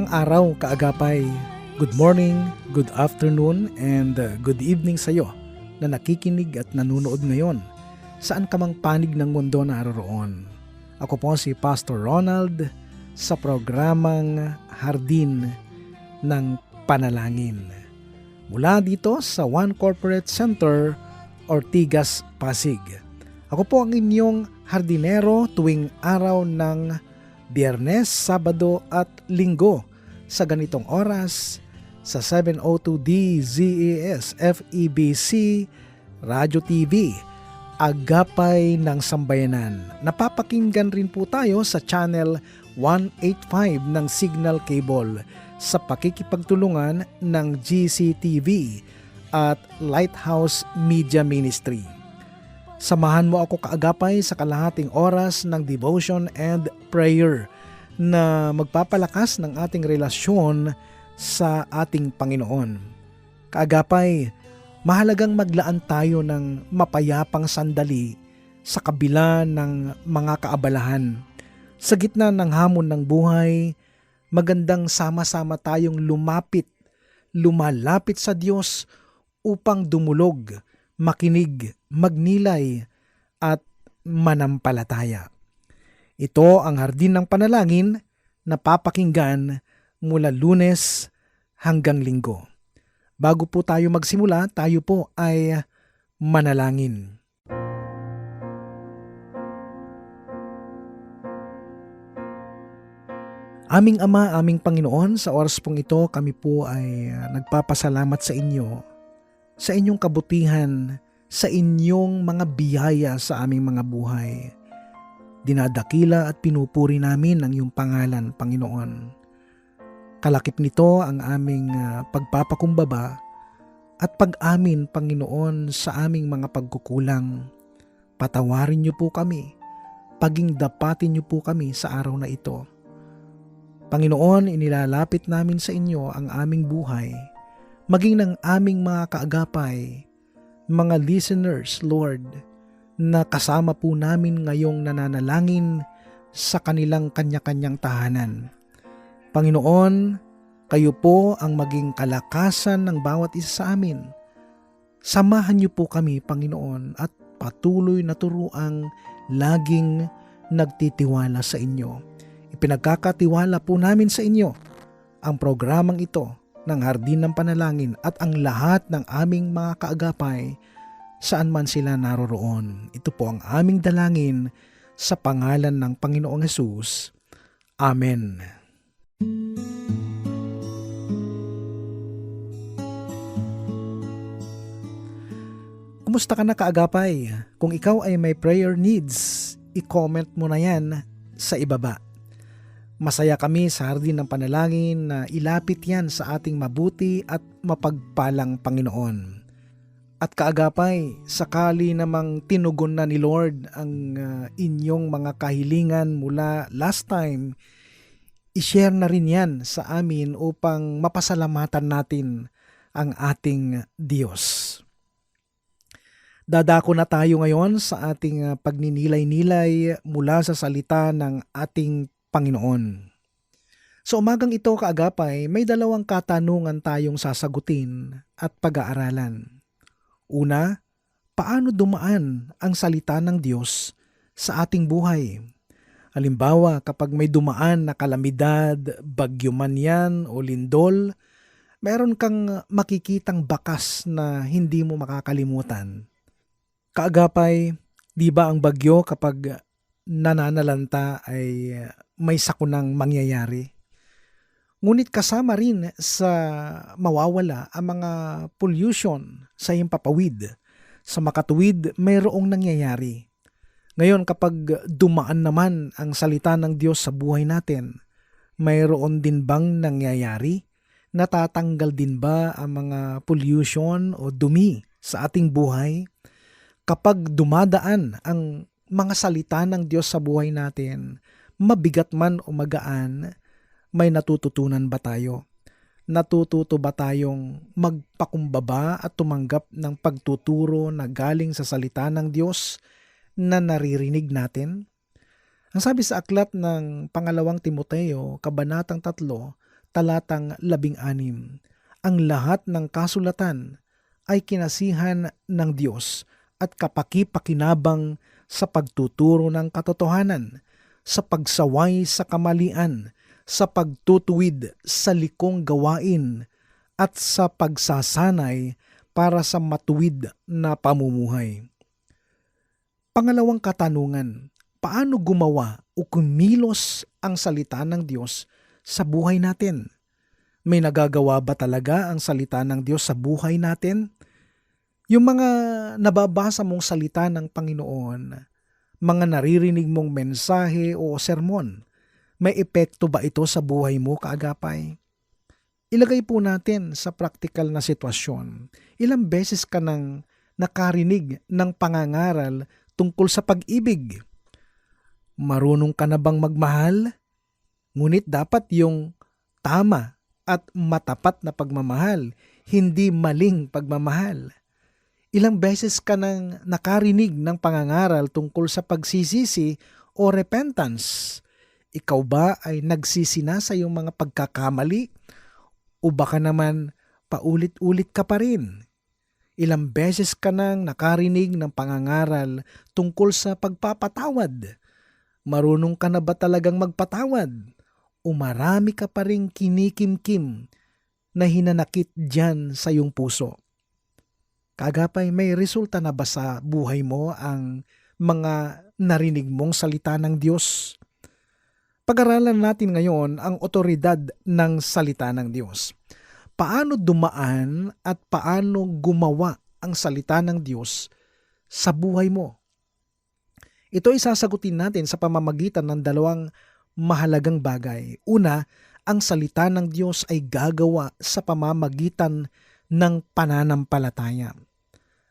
Magandang araw, kaagapay. Good morning, good afternoon, and uh, good evening sa iyo na nakikinig at nanonood ngayon saan ka mang panig ng mundo naroroon. Ako po si Pastor Ronald sa programang Hardin ng Panalangin. Mula dito sa One Corporate Center, Ortigas, Pasig. Ako po ang inyong hardinero tuwing araw ng Biyernes, Sabado at Linggo sa ganitong oras sa 702 DZES FEBC Radio TV Agapay ng Sambayanan. Napapakinggan rin po tayo sa channel 185 ng Signal Cable sa pakikipagtulungan ng GCTV at Lighthouse Media Ministry. Samahan mo ako kaagapay sa kalahating oras ng devotion and prayer na magpapalakas ng ating relasyon sa ating Panginoon. Kaagapay, mahalagang maglaan tayo ng mapayapang sandali sa kabila ng mga kaabalahan. Sa gitna ng hamon ng buhay, magandang sama-sama tayong lumapit, lumalapit sa Diyos upang dumulog, makinig, magnilay at manampalataya. Ito ang hardin ng panalangin na papakinggan mula lunes hanggang linggo. Bago po tayo magsimula, tayo po ay manalangin. Aming Ama, aming Panginoon, sa oras pong ito kami po ay nagpapasalamat sa inyo, sa inyong kabutihan, sa inyong mga biyaya sa aming mga buhay. Dinadakila at pinupuri namin ang iyong pangalan, Panginoon. Kalakip nito ang aming ah, pagpapakumbaba at pag-amin, Panginoon, sa aming mga pagkukulang. Patawarin niyo po kami. Paging dapatin niyo po kami sa araw na ito. Panginoon, inilalapit namin sa inyo ang aming buhay, maging ng aming mga kaagapay, mga listeners, Lord, na kasama po namin ngayong nananalangin sa kanilang kanya-kanyang tahanan. Panginoon, kayo po ang maging kalakasan ng bawat isa sa amin. Samahan niyo po kami, Panginoon, at patuloy na turuang laging nagtitiwala sa inyo. Ipinagkakatiwala po namin sa inyo ang programang ito ng Hardin ng Panalangin at ang lahat ng aming mga kaagapay saan man sila naroroon. Ito po ang aming dalangin sa pangalan ng Panginoong Hesus. Amen. Kumusta ka na kaagapay? Kung ikaw ay may prayer needs, i-comment mo na yan sa ibaba. Masaya kami sa hardin ng panalangin na ilapit yan sa ating mabuti at mapagpalang Panginoon. At kaagapay, sakali namang tinugon na ni Lord ang uh, inyong mga kahilingan mula last time, ishare na rin yan sa amin upang mapasalamatan natin ang ating Diyos. Dadako na tayo ngayon sa ating uh, pagninilay-nilay mula sa salita ng ating Panginoon. Sa umagang ito kaagapay, may dalawang katanungan tayong sasagutin at pag-aaralan. Una, paano dumaan ang salita ng Diyos sa ating buhay? Halimbawa, kapag may dumaan na kalamidad, bagyo man yan o lindol, meron kang makikitang bakas na hindi mo makakalimutan. Kaagapay, di ba ang bagyo kapag nananalanta ay may sakunang mangyayari? Ngunit kasama rin sa mawawala ang mga pollution sa himpapawid. Sa makatuwid, mayroong nangyayari. Ngayon kapag dumaan naman ang salita ng Diyos sa buhay natin, mayroon din bang nangyayari? Natatanggal din ba ang mga pollution o dumi sa ating buhay? Kapag dumadaan ang mga salita ng Diyos sa buhay natin, mabigat man o magaan, may natututunan ba tayo? Natututo ba tayong magpakumbaba at tumanggap ng pagtuturo na galing sa salita ng Diyos na naririnig natin? Ang sabi sa aklat ng pangalawang Timoteo, kabanatang 3, talatang 16, ang lahat ng kasulatan ay kinasihan ng Diyos at kapakipakinabang sa pagtuturo ng katotohanan, sa pagsaway sa kamalian, sa pagtutuwid sa likong gawain, at sa pagsasanay para sa matuwid na pamumuhay. Pangalawang katanungan, paano gumawa o kumilos ang salita ng Diyos sa buhay natin? May nagagawa ba talaga ang salita ng Diyos sa buhay natin? Yung mga nababasa mong salita ng Panginoon, mga naririnig mong mensahe o sermon, may epekto ba ito sa buhay mo kaagapay? Ilagay po natin sa praktikal na sitwasyon. Ilang beses ka nang nakarinig ng pangangaral tungkol sa pag-ibig? Marunong ka na bang magmahal? Ngunit dapat yung tama at matapat na pagmamahal, hindi maling pagmamahal. Ilang beses ka nang nakarinig ng pangangaral tungkol sa pagsisisi o repentance. Ikaw ba ay nagsisi na sa iyong mga pagkakamali? O baka naman paulit-ulit ka pa rin? Ilang beses ka nang nakarinig ng pangangaral tungkol sa pagpapatawad? Marunong ka na ba talagang magpatawad? O marami ka pa rin kinikimkim na hinanakit dyan sa iyong puso? Kagapay may resulta na ba sa buhay mo ang mga narinig mong salita ng Diyos? Pag-aralan natin ngayon ang otoridad ng salita ng Diyos. Paano dumaan at paano gumawa ang salita ng Diyos sa buhay mo? Ito ay sasagutin natin sa pamamagitan ng dalawang mahalagang bagay. Una, ang salita ng Diyos ay gagawa sa pamamagitan ng pananampalataya.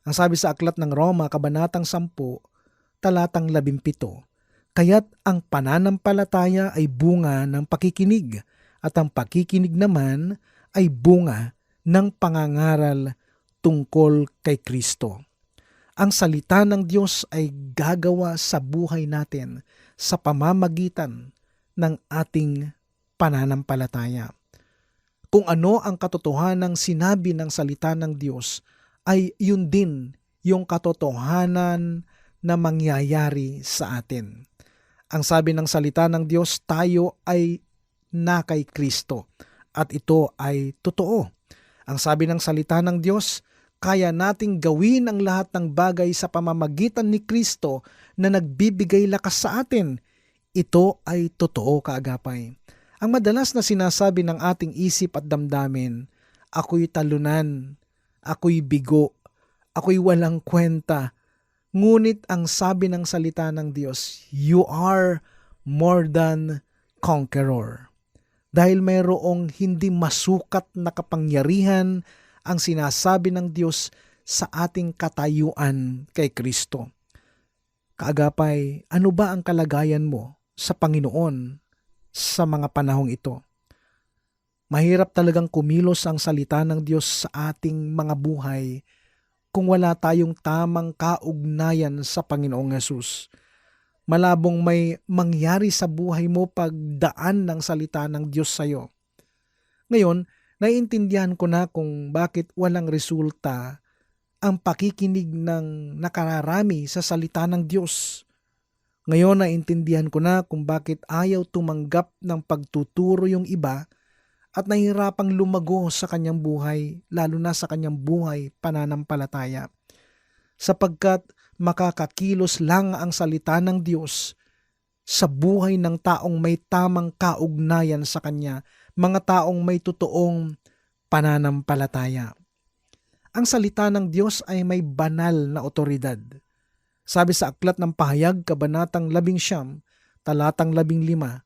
Ang sabi sa aklat ng Roma, Kabanatang 10, talatang 17, Kaya't ang pananampalataya ay bunga ng pakikinig at ang pakikinig naman ay bunga ng pangangaral tungkol kay Kristo. Ang salita ng Diyos ay gagawa sa buhay natin sa pamamagitan ng ating pananampalataya. Kung ano ang katotohanan ng sinabi ng salita ng Diyos ay yun din yung katotohanan na mangyayari sa atin. Ang sabi ng salita ng Diyos, tayo ay na kay Kristo at ito ay totoo. Ang sabi ng salita ng Diyos, kaya nating gawin ang lahat ng bagay sa pamamagitan ni Kristo na nagbibigay lakas sa atin. Ito ay totoo kaagapay. Ang madalas na sinasabi ng ating isip at damdamin, ako'y talunan, ako'y bigo, ako'y walang kwenta, Ngunit ang sabi ng salita ng Diyos, you are more than conqueror. Dahil mayroong hindi masukat na kapangyarihan ang sinasabi ng Diyos sa ating katayuan kay Kristo. Kaagapay, ano ba ang kalagayan mo sa Panginoon sa mga panahong ito? Mahirap talagang kumilos ang salita ng Diyos sa ating mga buhay kung wala tayong tamang kaugnayan sa Panginoong Yesus. Malabong may mangyari sa buhay mo pagdaan ng salita ng Diyos sa iyo. Ngayon, naiintindihan ko na kung bakit walang resulta ang pakikinig ng nakararami sa salita ng Diyos. Ngayon naiintindihan ko na kung bakit ayaw tumanggap ng pagtuturo yung iba at nahihirapang lumago sa kanyang buhay, lalo na sa kanyang buhay pananampalataya. sapagkat makakakilos lang ang salita ng Diyos sa buhay ng taong may tamang kaugnayan sa Kanya, mga taong may totoong pananampalataya. Ang salita ng Diyos ay may banal na otoridad. Sabi sa Aklat ng Pahayag, Kabanatang 11, Talatang 15,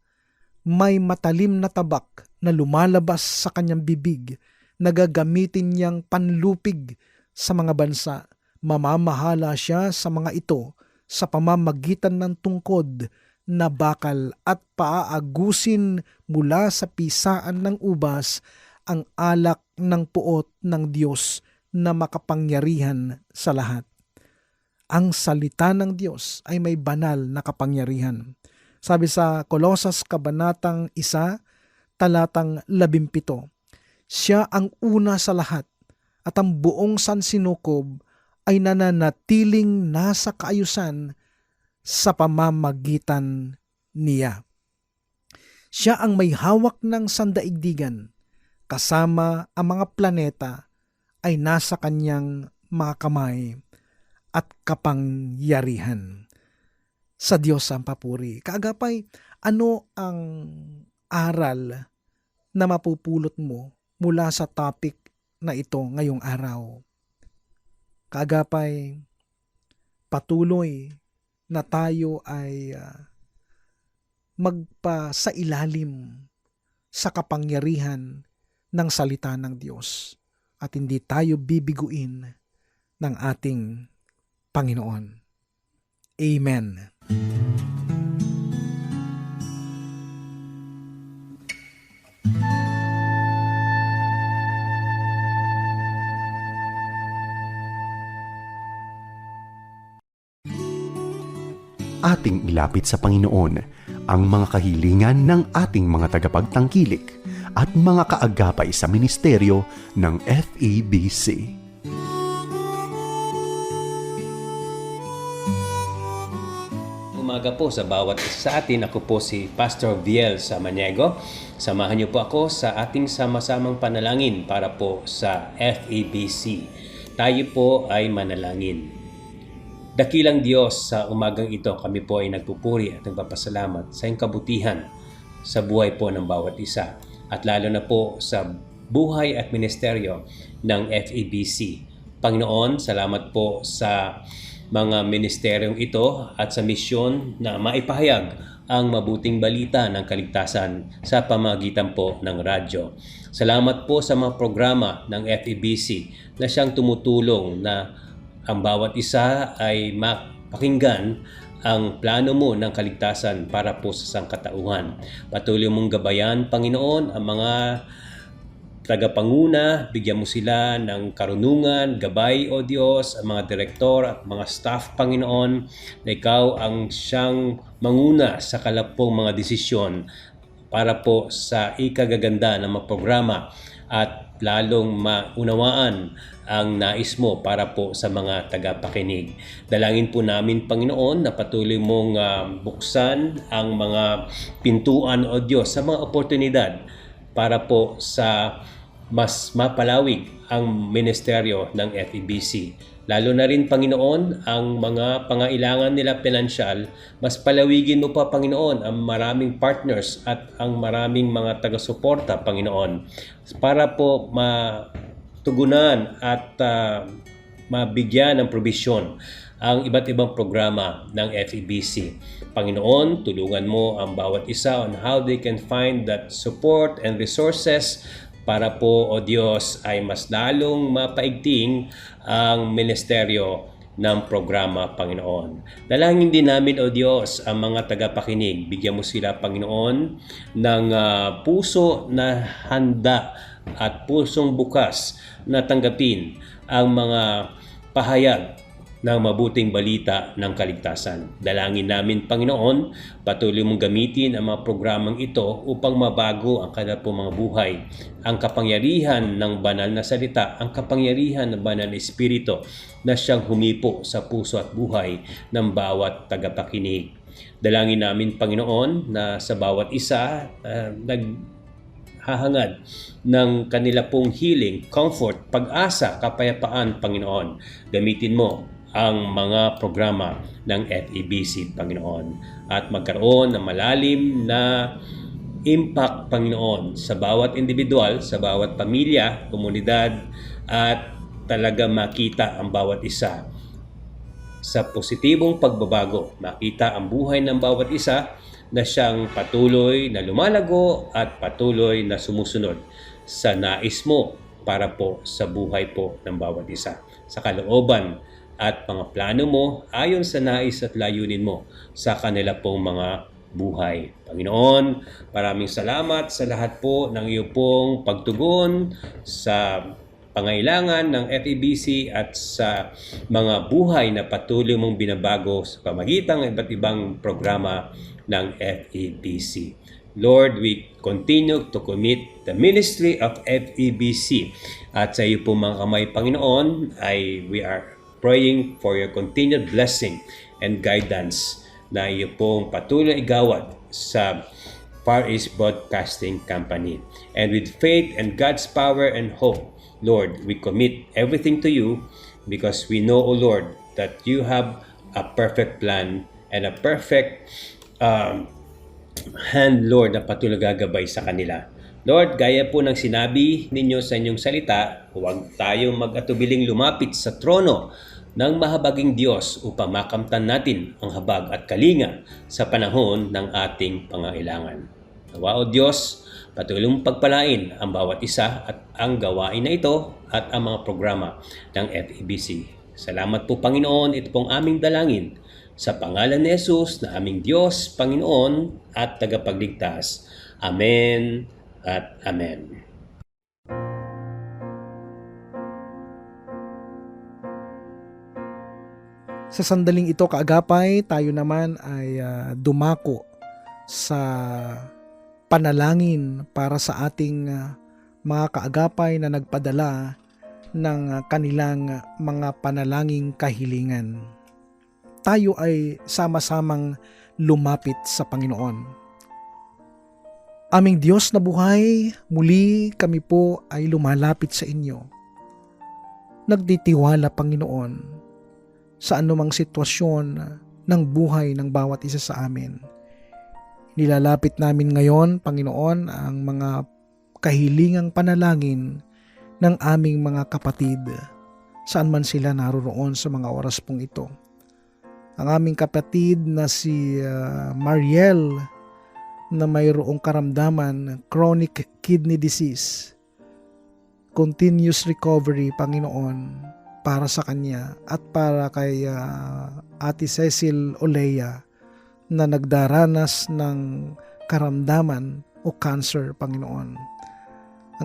may matalim na tabak na lumalabas sa kanyang bibig na gagamitin niyang panlupig sa mga bansa. Mamamahala siya sa mga ito sa pamamagitan ng tungkod na bakal at paaagusin mula sa pisaan ng ubas ang alak ng puot ng Diyos na makapangyarihan sa lahat. Ang salita ng Diyos ay may banal na kapangyarihan. Sabi sa Kolosas Kabanatang 1, talatang 17, Siya ang una sa lahat at ang buong sansinukob ay nananatiling nasa kaayusan sa pamamagitan niya. Siya ang may hawak ng sandaigdigan, kasama ang mga planeta ay nasa kanyang mga kamay at kapangyarihan. Sa Diyos ang papuri. Kaagapay, ano ang aral na mapupulot mo mula sa topic na ito ngayong araw? Kaagapay, patuloy na tayo ay ah, magpa sa ilalim sa kapangyarihan ng salita ng Diyos at hindi tayo bibiguin ng ating Panginoon. Amen. Ating ilapit sa Panginoon ang mga kahilingan ng ating mga tagapagtangkilik at mga kaagapay sa ministeryo ng FEBC. Umaga po sa bawat isa sa atin. Ako po si Pastor Viel Samaniego. Samahan niyo po ako sa ating sama-samang panalangin para po sa FEBC. Tayo po ay manalangin. Dakilang Diyos sa umagang ito, kami po ay nagpupuri at nagpapasalamat sa iyong kabutihan sa buhay po ng bawat isa at lalo na po sa buhay at ministeryo ng FEBC. Panginoon, salamat po sa mga ministeryong ito at sa misyon na maipahayag ang mabuting balita ng kaligtasan sa pamagitan po ng radyo. Salamat po sa mga programa ng FEBC na siyang tumutulong na ang bawat isa ay mapakinggan ang plano mo ng kaligtasan para po sa sangkatauhan. Patuloy mong gabayan, Panginoon, ang mga tagapanguna, bigyan mo sila ng karunungan, gabay o Diyos, ang mga direktor at mga staff, Panginoon, na ikaw ang siyang manguna sa kalapong mga desisyon para po sa ikagaganda ng mga programa at lalong maunawaan ang nais mo para po sa mga tagapakinig. Dalangin po namin, Panginoon, na patuloy mong ah, buksan ang mga pintuan o Diyos sa mga oportunidad para po sa mas mapalawig ang ministeryo ng FEBC. Lalo na rin, Panginoon, ang mga pangailangan nila pinansyal, mas palawigin mo pa, Panginoon, ang maraming partners at ang maraming mga taga-suporta, Panginoon, para po matugunan at ah, mabigyan ng probisyon ang iba't ibang programa ng FEBC. Panginoon, tulungan mo ang bawat isa on how they can find that support and resources para po, O Diyos, ay mas lalong mapaigting ang ministeryo ng programa, Panginoon. Dalangin din namin, O Diyos, ang mga tagapakinig. Bigyan mo sila, Panginoon, ng ah, puso na handa at pusong bukas na tanggapin ang mga pahayag ng mabuting balita ng kaligtasan. Dalangin namin, Panginoon, patuloy mong gamitin ang mga programang ito upang mabago ang kanilang mga buhay. Ang kapangyarihan ng banal na salita, ang kapangyarihan ng banal na espiritu na siyang humipo sa puso at buhay ng bawat tagapakinig. Dalangin namin, Panginoon, na sa bawat isa, uh, nag hahangad ng kanila pong healing, comfort, pag-asa, kapayapaan, Panginoon. Gamitin mo ang mga programa ng FEBC, Panginoon, at magkaroon ng malalim na impact, Panginoon, sa bawat individual, sa bawat pamilya, komunidad, at talaga makita ang bawat isa sa positibong pagbabago. Makita ang buhay ng bawat isa na siyang patuloy na lumalago at patuloy na sumusunod sa nais mo para po sa buhay po ng bawat isa. Sa kalooban at mga plano mo ayon sa nais at layunin mo sa kanila pong mga buhay. Panginoon, maraming salamat sa lahat po ng iyo pong pagtugon sa pangailangan ng FEBC at sa mga buhay na patuloy mong binabago sa pamagitan ng iba't ibang programa ng FEBC. Lord, we continue to commit the ministry of FEBC at sa iyo po mga kamay Panginoon ay we are praying for your continued blessing and guidance na iyo pong patuloy igawad sa Far East Broadcasting Company. And with faith and God's power and hope, Lord, we commit everything to you because we know, O Lord, that you have a perfect plan and a perfect um, hand, Lord, na patuloy gagabay sa kanila. Lord, gaya po ng sinabi ninyo sa inyong salita, huwag tayong mag-atubiling lumapit sa trono ng mahabaging Diyos upang makamtan natin ang habag at kalinga sa panahon ng ating pangailangan. Nawa o Diyos, patuloy mong pagpalain ang bawat isa at ang gawain na ito at ang mga programa ng FEBC. Salamat po Panginoon, ito pong aming dalangin sa pangalan ni Jesus na aming Diyos, Panginoon at tagapagligtas. Amen at Amen. Sa sandaling ito kaagapay, tayo naman ay ah, dumako sa panalangin para sa ating ah, mga kaagapay na nagpadala ng ah, kanilang mga panalangin kahilingan. Tayo ay sama-samang lumapit sa Panginoon. Aming Diyos na buhay, muli kami po ay lumalapit sa inyo. Nagtitiwala, Panginoon, sa anumang sitwasyon ng buhay ng bawat isa sa amin. Nilalapit namin ngayon, Panginoon, ang mga kahilingang panalangin ng aming mga kapatid saan man sila naroroon sa mga oras pong ito. Ang aming kapatid na si ah, Mariel na mayroong karamdaman chronic kidney disease. Continuous recovery, Panginoon, para sa kanya at para kay ah, Ate Cecil Olea na nagdaranas ng karamdaman o cancer, Panginoon.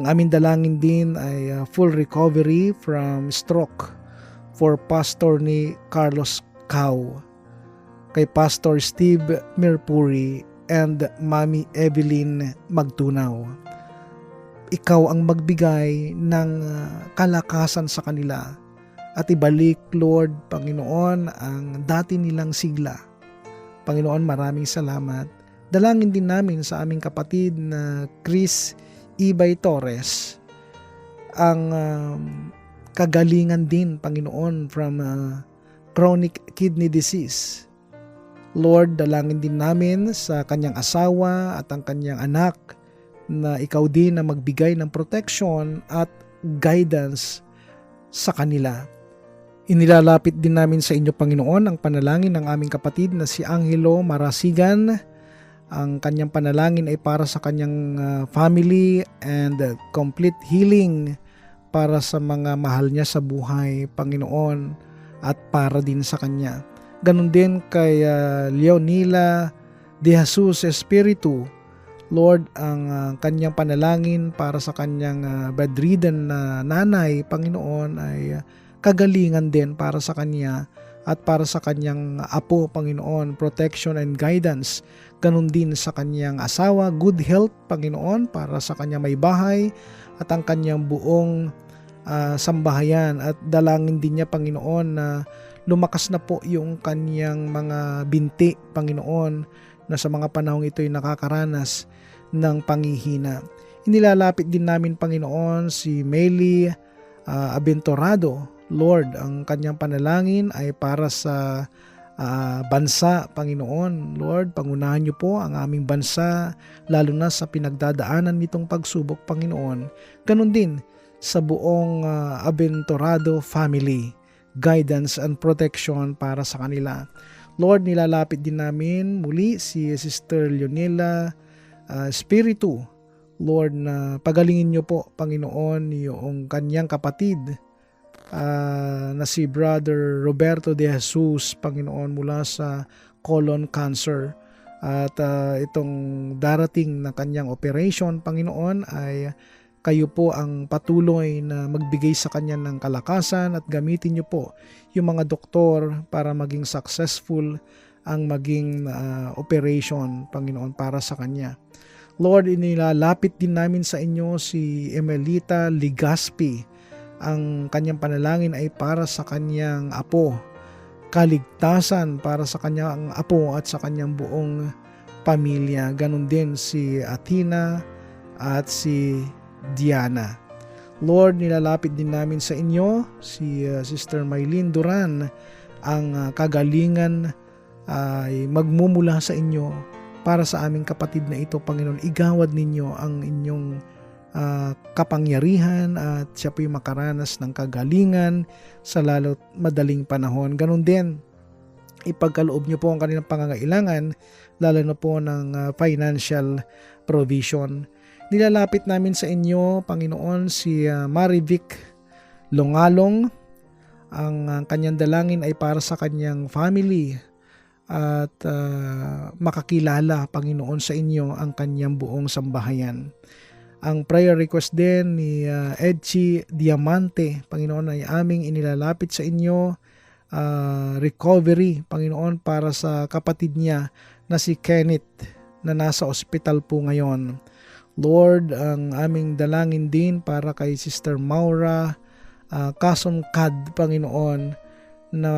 Ang aming dalangin din ay ah, full recovery from stroke for Pastor ni Carlos Cao, kay Pastor Steve Mirpuri and Mami Evelyn Magtunaw. Ikaw ang magbigay ng ah, kalakasan sa kanila at ibalik, Lord, Panginoon, ang dati nilang sigla. Panginoon, maraming salamat. Dalangin din namin sa aming kapatid na Chris Ibay Torres ang um, kagalingan din, Panginoon, from uh, chronic kidney disease. Lord, dalangin din namin sa kanyang asawa at ang kanyang anak na ikaw din na magbigay ng protection at guidance sa kanila. Inilalapit din namin sa inyo, Panginoon, ang panalangin ng aming kapatid na si Angelo Marasigan. Ang kanyang panalangin ay para sa kanyang uh, family and complete healing para sa mga mahal niya sa buhay, Panginoon, at para din sa kanya. Ganon din kay uh, Leonila de Jesus Espiritu. Lord, ang uh, kanyang panalangin para sa kanyang uh, bedridden na nanay, Panginoon, ay kagalingan din para sa kanya at para sa kanyang apo, Panginoon, protection and guidance. Ganon din sa kanyang asawa, good health, Panginoon, para sa kanyang may bahay at ang kanyang buong ah, sambahayan. At dalangin din niya, Panginoon, na lumakas na po yung kanyang mga binti, Panginoon, na sa mga panahong ito ay nakakaranas ng pangihina. Inilalapit din namin, Panginoon, si Meli ah, Abentorado Lord, ang kanyang panalangin ay para sa ah, bansa, Panginoon. Lord, pangunahan niyo po ang aming bansa, lalo na sa pinagdadaanan nitong pagsubok, Panginoon. Ganon din sa buong ah, Aventurado family, guidance and protection para sa kanila. Lord, nilalapit din namin muli si Sister Leonela ah, Espiritu. Lord, na pagalingin niyo po, Panginoon, yung kanyang kapatid ah, na si Brother Roberto de Jesus, Panginoon, mula sa colon cancer. At ah, itong darating na kanyang operation, Panginoon, ay kayo po ang patuloy na magbigay sa kanya ng kalakasan at gamitin niyo po yung mga doktor para maging successful ang maging ah, operation, Panginoon, para sa kanya. Lord, inilalapit din namin sa inyo si Emelita Ligaspi. Ang kanyang panalangin ay para sa kanyang apo. Kaligtasan para sa kanyang apo at sa kanyang buong pamilya. Ganon din si Athena at si Diana. Lord, nilalapit din namin sa inyo si uh, Sister Maylene Duran. Ang uh, kagalingan ay magmumula sa inyo para sa aming kapatid na ito, Panginoon. Igawad ninyo ang inyong ah, kapangyarihan at siya po'y makaranas ng kagalingan sa lalo't madaling panahon. Ganon din, ipagkaloob niyo po ang kanilang pangangailangan, lalo na po ng ah, financial provision. Nilalapit namin sa inyo, Panginoon, si ah, Marivic Longalong. Ang ah, kanyang dalangin ay para sa kanyang family at ah, makakilala, Panginoon, sa inyo ang kanyang buong sambahayan. Ang prayer request din ni uh, Edchi Diamante, Panginoon, ay aming inilalapit sa inyo ah, recovery, Panginoon, para sa kapatid niya na si Kenneth na nasa ospital po ngayon. Lord, ang aming dalangin din para kay Sister Maura uh, Kason Kad, Panginoon, na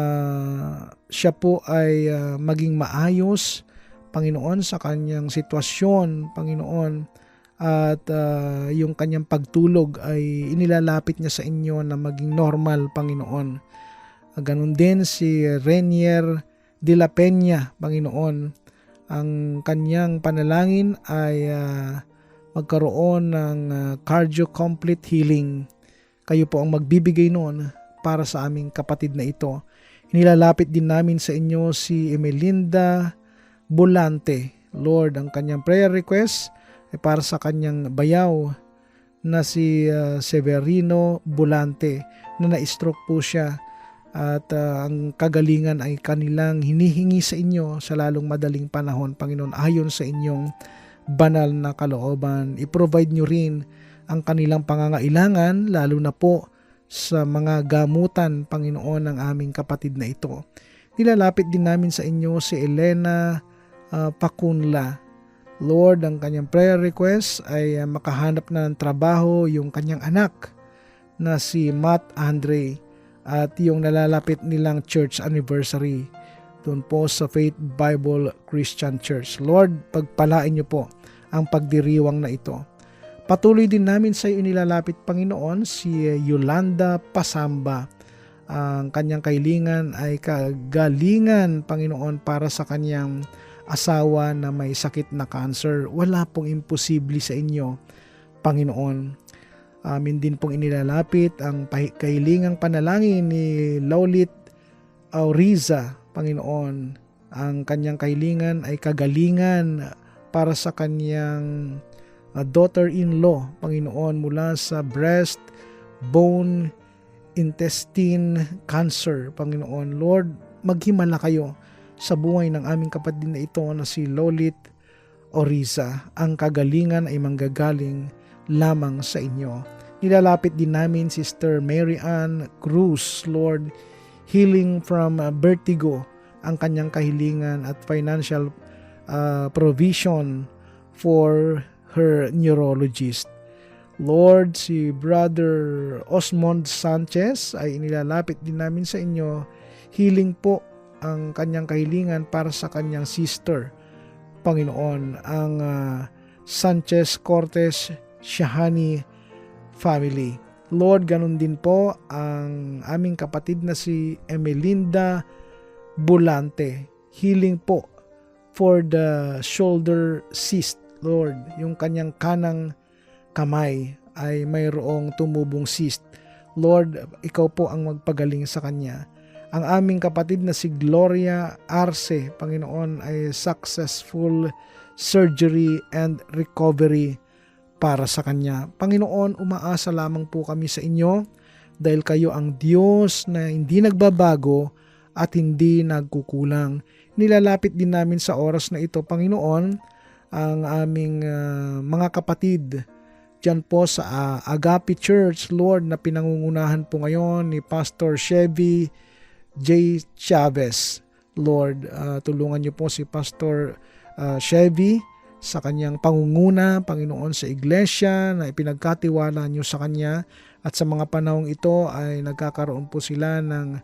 siya po ay ah, maging maayos, Panginoon, sa kanyang sitwasyon, Panginoon, at ah, yung kanyang pagtulog ay inilalapit niya sa inyo na maging normal, Panginoon. Ah, Ganun din si Renier de la Peña, Panginoon. Ang kanyang panalangin ay ah, magkaroon ng ah, cardio complete healing. Kayo po ang magbibigay noon para sa aming kapatid na ito. Inilalapit din namin sa inyo si Emelinda Bolante. Lord, ang kanyang prayer request ay para sa kanyang bayaw na si ah, Severino Bolante na na-stroke po siya at ah, ang kagalingan ay kanilang hinihingi sa inyo sa lalong madaling panahon, Panginoon, ayon sa inyong banal na kalooban. I-provide nyo rin ang kanilang pangangailangan, lalo na po sa mga gamutan, Panginoon, ng aming kapatid na ito. Nilalapit din namin sa inyo si Elena ah, Pacunla. Lord, ang kanyang prayer request ay ah, makahanap na ng trabaho yung kanyang anak na si Matt Andre at yung nalalapit nilang church anniversary doon po sa Faith Bible Christian Church. Lord, pagpalain niyo po ang pagdiriwang na ito. Patuloy din namin sa iyo inilalapit, Panginoon, si Yolanda Pasamba. Ang kanyang kailingan ay kagalingan, Panginoon, para sa kanyang asawa na may sakit na cancer. Wala pong imposible sa inyo, Panginoon. Amin din pong inilalapit ang kahilingang panalangin ni Laulit Auriza, Panginoon. Ang kanyang kahilingan ay kagalingan para sa kanyang uh, daughter-in-law, Panginoon, mula sa breast, bone, intestine cancer, Panginoon. Lord, maghimala kayo sa buhay ng aming kapatid na ito na si Lolit Oriza. Ang kagalingan ay manggagaling lamang sa inyo. Nilalapit din namin Sister Mary Ann Cruz, Lord, healing from uh, vertigo, ang kanyang kahilingan at financial uh, provision for her neurologist. Lord, si Brother Osmond Sanchez ay inilalapit din namin sa inyo. Healing po ang kanyang kahilingan para sa kanyang sister. Panginoon, ang ah, Sanchez Cortez Shahani family. Lord, ganun din po ang aming kapatid na si Emelinda Bulante. Healing po for the shoulder cyst, Lord. Yung kanyang kanang kamay ay mayroong tumubong cyst. Lord, ikaw po ang magpagaling sa kanya. Ang aming kapatid na si Gloria Arce, Panginoon, ay successful surgery and recovery para sa kanya. Panginoon, umaasa lamang po kami sa inyo dahil kayo ang Diyos na hindi nagbabago at hindi nagkukulang. Nilalapit din namin sa oras na ito, Panginoon, ang aming ah, mga kapatid dyan po sa ah, Agape Church, Lord, na pinangungunahan po ngayon ni Pastor Chevy J. Chavez. Lord, ah, tulungan niyo po si Pastor ah, Chevy sa kanyang pangunguna, Panginoon, sa iglesia na ipinagkatiwala niyo sa kanya at sa mga panahong ito ay nagkakaroon po sila ng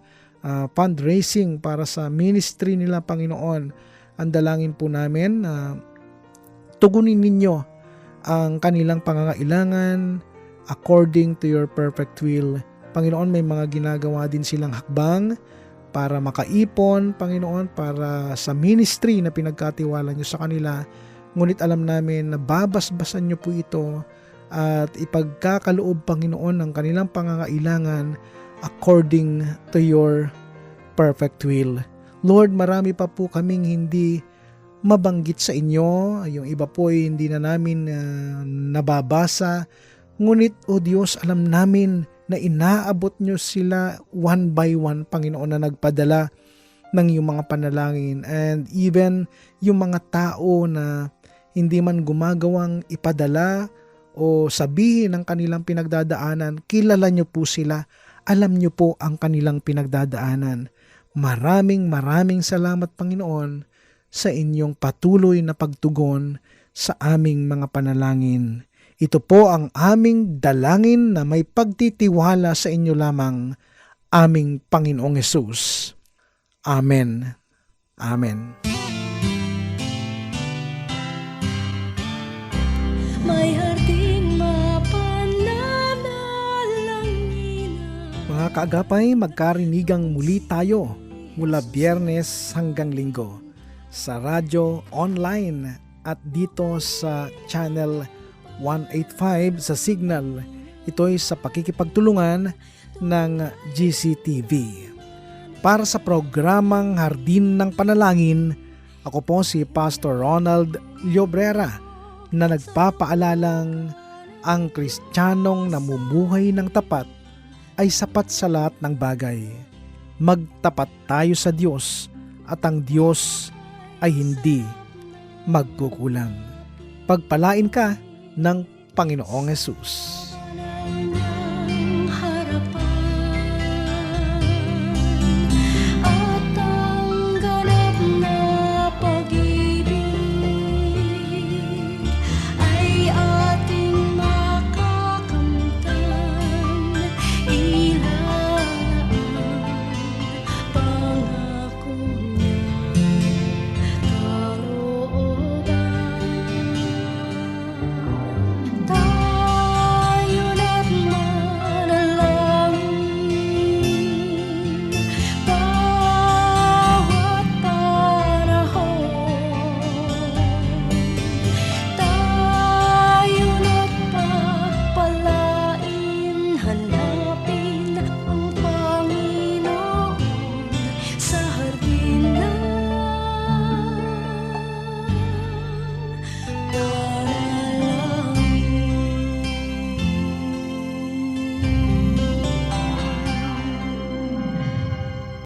ah, fundraising para sa ministry nila, Panginoon. Ang dalangin po namin na tugunin ninyo ang kanilang pangangailangan according to your perfect will. Panginoon, may mga ginagawa din silang hakbang para makaipon, Panginoon, para sa ministry na pinagkatiwala nyo sa kanila. Ngunit alam namin na babasbasan nyo po ito at ipagkakaloob, Panginoon, ng kanilang pangangailangan according to your perfect will. Lord, marami pa po kaming hindi mabanggit sa inyo. Yung iba po ay hindi na namin ah, nababasa. Ngunit, O Diyos, alam namin na inaabot nyo sila one by one, Panginoon, na nagpadala ng iyong mga panalangin. And even yung mga tao na hindi man gumagawang ipadala o sabihin ang kanilang pinagdadaanan, kilala nyo po sila. Alam nyo po ang kanilang pinagdadaanan. Maraming maraming salamat Panginoon sa inyong patuloy na pagtugon sa aming mga panalangin. Ito po ang aming dalangin na may pagtitiwala sa inyo lamang, aming Panginoong Yesus. Amen. Amen. May harding Mga kaagapay, magkarinigang muli tayo mula biyernes hanggang linggo sa radyo, online at dito sa channel 185 sa Signal. Ito'y sa pakikipagtulungan ng GCTV. Para sa programang Hardin ng Panalangin, ako po si Pastor Ronald Llobrera na nagpapaalalang ang kristyanong namumuhay ng tapat ay sapat sa lahat ng bagay. Magtapat tayo sa Diyos at ang Diyos ay hindi magkukulang. Pagpalain ka ng Panginoong Yesus.